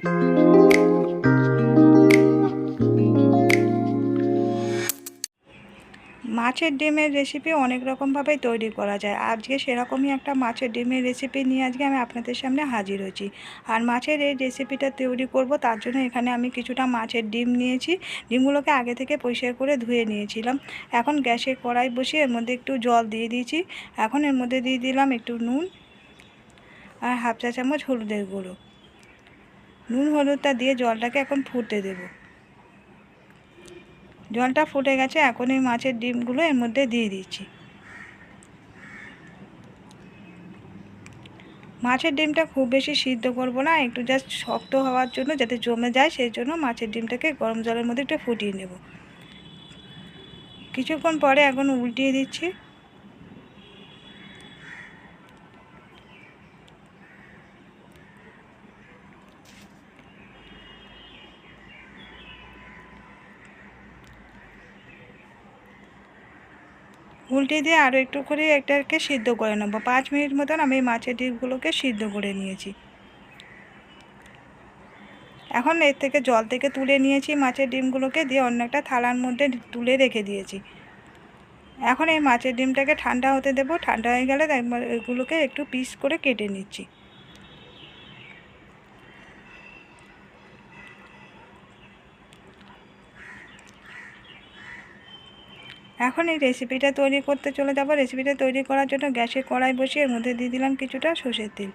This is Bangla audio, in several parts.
মাছের ডিমের রেসিপি অনেক রকমভাবেই তৈরি করা যায়। আজকে সেরকমই একটা মাছের ডিমের রেসিপি নিয়ে আজকে আমি আপনাদের সামনে হাজির হয়েছি। আর মাছের এই রেসিপিটা তৈরি করব, তার জন্য এখানে আমি কিছুটা মাছের ডিম নিয়েছি। ডিমগুলোকে আগে থেকে পরিষ্কার করে ধুয়ে নিয়েছিলাম। এখন গ্যাসে কড়াই বসিয়ে এর মধ্যে একটু জল দিয়ে দিয়েছি। এখন এর মধ্যে দিয়ে দিলাম একটু নুন আর হাফ চা চামচ হলুদের গুঁড়ো। নুন হলুদটা দিয়ে জলটাকে এখন ফুটতে দেবো। জলটা ফুটে গেছে, এখন এই মাছের ডিমগুলো এর মধ্যে দিয়ে দিচ্ছি। মাছের ডিমটা খুব বেশি সিদ্ধ করব না, একটু জাস্ট শক্ত হওয়ার জন্য যাতে জমে যায়, সেই জন্য মাছের ডিমটাকে গরম জলের মধ্যে একটু ফুটিয়ে নেব। কিছুক্ষণ পরে এখন উল্টিয়ে দিচ্ছি। উল্টে দিয়ে আরও একটু করে একটাকে সিদ্ধ করে নেব। পাঁচ মিনিট মতন আমি মাছের ডিপগুলোকে সিদ্ধ করে নিয়েছি। এখন এর থেকে জল থেকে তুলে নিয়েছি মাছের ডিমগুলোকে, দিয়ে অন্য একটা থালার মধ্যে তুলে রেখে দিয়েছি। এখন এই মাছের ডিমটাকে ঠান্ডা হতে দেবো। ঠান্ডা হয়ে গেলে এগুলোকে একটু পিস করে কেটে নিচ্ছি। এখন এই রেসিপিটা তৈরি করতে চলে যাব। রেসিপিটা তৈরি করার জন্য গ্যাসে কড়াই বসিয়ে এর মধ্যে দিয়ে দিলাম কিছুটা সর্ষের তেল।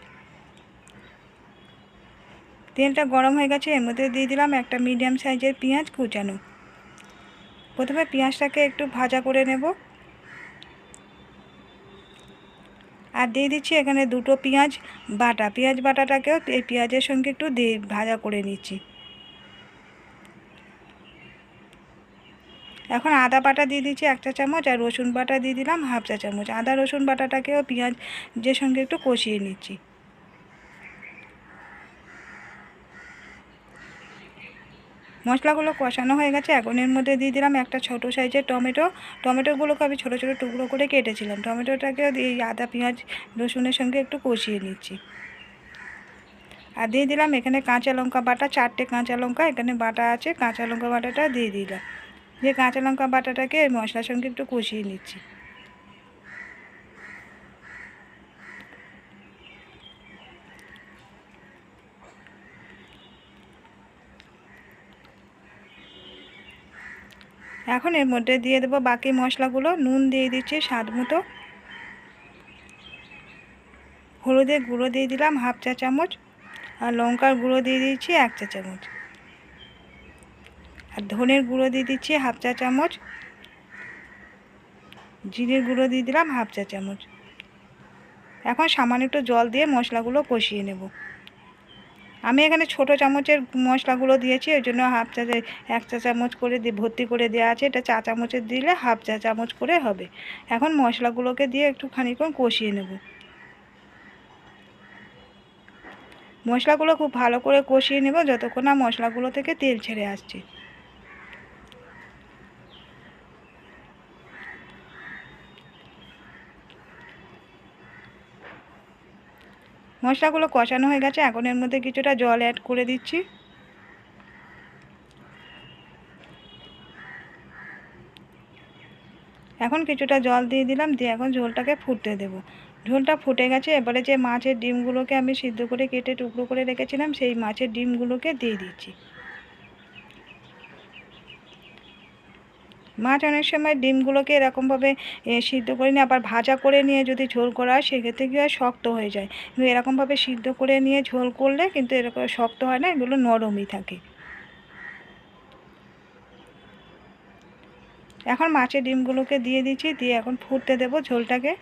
তেলটা গরম হয়ে গেছে, এর মধ্যে দিয়ে দিলাম একটা মিডিয়াম সাইজের পেঁয়াজ কুচানো। প্রথমে পেঁয়াজটাকে একটু ভাজা করে নেব। আর দিয়ে দিচ্ছি এখানে দুটো পেঁয়াজ বাটা। পেঁয়াজ বাটাটাকেও এই পেঁয়াজের সঙ্গে একটু দিয়ে ভাজা করে নিচ্ছি। এখন আদা বাটা দিয়ে দিচ্ছি একটা চামচ আর রসুন বাটা দিয়ে দিলাম হাফ চা চামচ। আদা, রসুন বাটাটাকেও পেঁয়াজের সঙ্গে একটু কষিয়ে নিচ্ছি। মশলাগুলো কষানো হয়ে গেছে, এখন এর মধ্যে দিয়ে দিলাম একটা ছোটো সাইজের টমেটো। টমেটোগুলোকে আমি ছোটো ছোটো টুকরো করে কেটেছিলাম। টমেটোটাকেও এই আদা, পেঁয়াজ, রসুনের সঙ্গে একটু কষিয়ে নিচ্ছি। আর দিয়ে দিলাম এখানে কাঁচা লঙ্কা বাটা, চারটে কাঁচা লঙ্কা, এখানে বাটা আছে, কাঁচা লঙ্কা বাটাটা দিয়ে দিলাম। দিয়ে কাঁচা লঙ্কা বাটাটাকে মশলার সঙ্গে একটু কষিয়ে নিচ্ছি। এখন এর মধ্যে দিয়ে দেবো বাকি মশলাগুলো। নুন দিয়ে দিচ্ছি স্বাদ মতো। হলুদের গুঁড়ো দিয়ে দিলাম হাফ চা চামচ। আর লঙ্কার গুঁড়ো দিয়ে দিচ্ছি এক চা চামচ। ধনের গুঁড়ো দিয়ে দিচ্ছি হাফ চা চামচ। জিরের গুঁড়ো দিয়ে দিলাম হাফ চা চামচ। এখন সামান্য একটু জল দিয়ে মশলাগুলো কষিয়ে নেব। আমি এখানে ছোট চামচের মশলাগুলো দিয়েছি, ওই জন্য হাফ চা এক চা চামচ করে দিয়ে ভর্তি করে দেওয়া আছে। এটা চা চামচের দিলে হাফ চা চামচ করে হবে। এখন মশলাগুলোকে দিয়ে একটু খানিক্ষণ কষিয়ে নেব। মশলাগুলো খুব ভালো করে কষিয়ে নেব, যতক্ষণ না মশলাগুলো থেকে তেল ছেড়ে আসছে। মশলাগুলো কষানো হয়ে গেছে, এখন এর মধ্যে কিছুটা জল অ্যাড করে দিচ্ছি। এখন কিছুটা জল দিয়ে দিলাম, দিয়ে এখন ঝোলটাকে ফুটতে দেব। ঝোলটা ফুটে গেছে, এবারে যে মাছের ডিমগুলোকে আমি সিদ্ধ করে কেটে টুকরো করে রেখেছিলাম, সেই মাছের ডিমগুলোকে দিয়ে দিচ্ছি। মাছ অনেক সময় ডিমগুলোকে এরকমভাবে সিদ্ধ করে নিয়ে আবার ভাজা করে নিয়ে যদি ঝোল করা হয়, সেক্ষেত্রে কী হয় শক্ত হয়ে যায়। কিন্তু এরকমভাবে সিদ্ধ করে নিয়ে ঝোল করলে কিন্তু এরকম শক্ত হয় না, এগুলো নরমই থাকে। এখন মাছের ডিমগুলোকে দিয়ে দিচ্ছি, দিয়ে এখন ফুটতে দেবো ঝোলটাকে।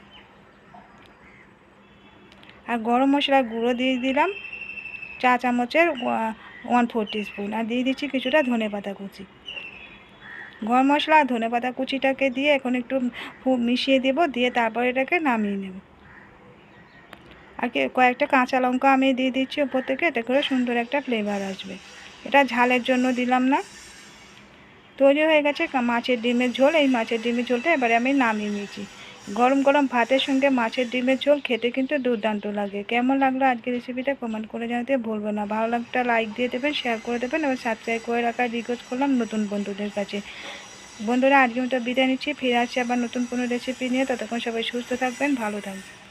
আর গরম মশলার গুঁড়ো দিয়ে দিলাম, চা চামচের ওয়ান ফোর স্পুন আর দিয়ে দিচ্ছি কিছুটা ধনে পাতা কুচি। গরম মশলা আর ধনে পাতা কুচিটাকে দিয়ে এখন একটু মিশিয়ে দেব, দিয়ে তারপর এটাকে নামিয়ে নেব। আর কয়েকটা কাঁচা লঙ্কা আমি দিয়ে দিচ্ছি ওপর থেকে এটা করে সুন্দর একটা ফ্লেভার আসবে। এটা ঝালের জন্য দিলাম না। তৈরি হয়ে গেছে মাছের ডিমের ঝোল, এই মাছের ডিমের ঝোলটা এবারে আমি নামিয়ে নিয়েছি। গরম গরম ভাতের সঙ্গে মাছের ডিমের ঝোল খেতে কিন্তু দুর্দান্ত লাগে। কেমন লাগল আজকের রেসিপিটা কমেন্ট করে জানাতে ভুলবো না। ভালো লাগটা লাইক দিয়ে দেবেন শেয়ার করে দেবেন এবং সাবস্ক্রাইব করে রাখার রিকোয়েস্ট করলাম নতুন বন্ধুদের কাছে। বন্ধুরা আজকে মতো বিদায় নিচ্ছি। ফিরে আসছি আবার নতুন কোনো রেসিপি নিয়ে। ততক্ষণ সবাই সুস্থ থাকবেন, ভালো থাকবেন।